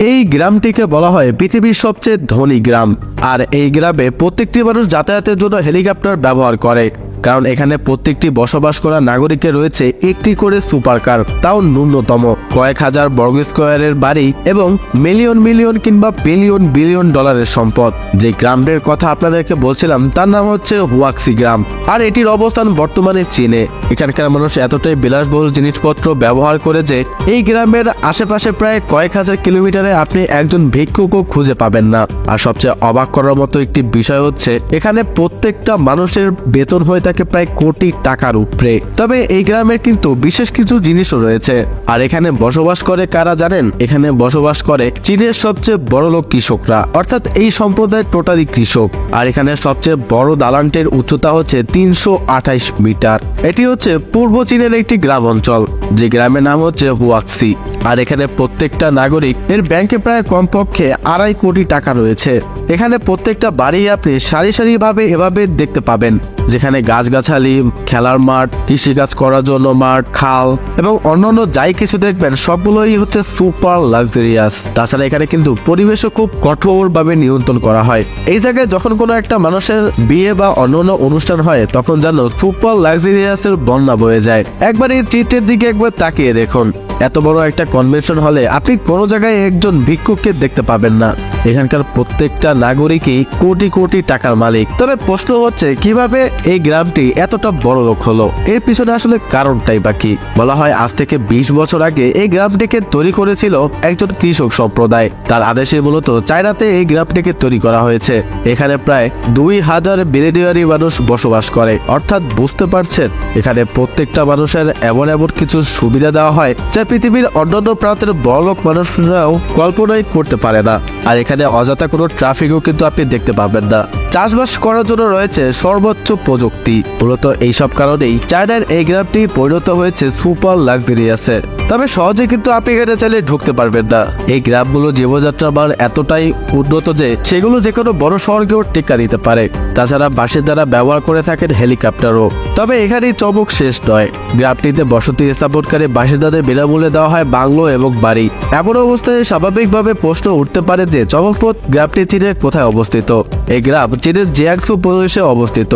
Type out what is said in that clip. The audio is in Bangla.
এই গ্রামটিকে বলা হয় পৃথিবীর সবচেয়ে ধনী গ্রাম। আর এই গ্রামে প্রত্যেকটি মানুষ যাতায়াতের জন্য হেলিকপ্টার ব্যবহার করে। কারণ এখানে প্রত্যেকটি বসবাস করা নাগরিকের রয়েছে একটি করে সুপার কার তাও ন্যূনতম। কয়েক হাজার বর্গ স্কোয়ারের বাড়ি এবং মিলিয়ন মিলিয়ন কিংবা বিলিয়ন বিলিয়ন ডলারের সম্পদ। যে গ্রামটির কথা আপনাদেরকে বলছিলাম, তার নাম হচ্ছে হুয়াক্সি গ্রাম। আর এটির অবস্থান বর্তমানে চীনে। এখানকার মানুষ এতটাই বিলাসবহুল জিনিসপত্র ব্যবহার করে যে, এই গ্রামের আশেপাশে প্রায় কয়েক হাজার কিলোমিটারে আপনি একজন ভিক্ষুকও খুঁজে পাবেন না। আর সবচেয়ে অবাক করার মতো একটি বিষয় হচ্ছে, এখানে প্রত্যেকটা মানুষের বেতন হয়ে থাকে প্রায় কোটি টাকার উপরে। তবে এই গ্রামের কিন্তু বিশেষ কিছু জিনিসও রয়েছে। আর এখানে বসবাস করে কারা জানেন? এখানে বসবাস করে চীনের সবচেয়ে বড় লোক কৃষকরা। অর্থাৎ এই সম্প্রদায়ের টোটালি কৃষক। আর এখানে সবচেয়ে বড় দালানটির উচ্চতা হচ্ছে তিনশো মিটার। এটি হচ্ছে পূর্ব চীনের একটি গ্রাম অঞ্চল। যে গ্রামের নাম হচ্ছে হুয়াক্সি আর এখানে প্রত্যেকটা নাগরিক এর ব্যাংকে প্রায় কমপক্ষে আড়াই কোটি টাকা রয়েছে। এখানে প্রত্যেকটা বাড়ি আপনি সারি সারি ভাবে এভাবে দেখতে পাবেন, যেখানে গাছগাছালি, খেলার মাঠ, কৃষিকাজ করার জন্য মাঠ, খাল এবং অন্যান্য যাই কিছু দেখবেন, সবগুলোই হচ্ছে সুপার লাক্সারিয়াস। তাছাড়া এখানে কিন্তু পরিবেশও খুব কঠোরভাবে নিয়ন্ত্রণ করা হয়। এই জায়গায় যখন কোনো একটা মানুষের বিয়ে বা অন্যান্য অনুষ্ঠান হয়, তখন যেন সুপার লাক্সারিয়াসের বন্যা বয়ে যায়। একবার এই চিত্রের দিকে একবার তাকিয়ে দেখুন। এত বড় একটা কনভেনশন হলে আপনি কোনো জায়গায় একজন ভিক্ষুককে দেখতে পাবেন না। এখানকার প্রত্যেকটা নাগরিকই কোটি কোটি টাকার মালিক। তবে প্রশ্ন হচ্ছে, কীভাবে এই গ্রামটি এতটা বড় লোক হলো? এর পিছনে আসলে কারণটাই বাকি বলা হয়, আজ থেকে বিশ বছর আগে এই গ্রামটিকে তৈরি করেছিল একজন কৃষক সম্প্রদায়। তার আদেশে মূলত চায়নাতে এই গ্রামটিকে তৈরি করা হয়েছে। এখানে প্রায় দুই হাজার বেলেডিয়ারি মানুষ বসবাস করে। অর্থাৎ বুঝতে পারছেন, এখানে প্রত্যেকটা মানুষের এমন এমন কিছু সুবিধা দেওয়া হয় যা পৃথিবীর অন্যান্য প্রান্তের বড়লোক মানুষরাও কল্পনাই করতে পারে না। আর এখানে অযথা কোনো ট্রাফিকও কিন্তু আপনি দেখতে পাবেন না। চাষবাস করার জন্য রয়েছে সর্বোচ্চ প্রযুক্তি। মূলত এইসব কারণেই চায়নার এই গ্রামটি পরিণত হয়েছে সুপার লাক্সারিয়াসে। তবে সহজে কিন্তু আপনি এখানে চাইলে ঢুকতে পারবেন না। এই গ্রামগুলো জীবনযাত্রার মান এতটাই উন্নত যে সেগুলো যে কোনো বড় শহরকেও টেক্কা দিতে পারে। তাছাড়া বাসিন্দারা ব্যবহার করে থাকেন হেলিকপ্টারও। তবে এখানেই চমক শেষ নয়। গ্রামটিতে বসতি স্থাপনকারী বাসিন্দাদের বিনামূল্যে দেওয়া হয় বাংলো এবং বাড়ি। এমন অবস্থায় স্বাভাবিকভাবে প্রশ্ন উঠতে পারে যে চমকপথ গ্রামটি চীনের কোথায় অবস্থিত? এই গ্রাম চীনের জিয়াংসু প্রদেশে অবস্থিত।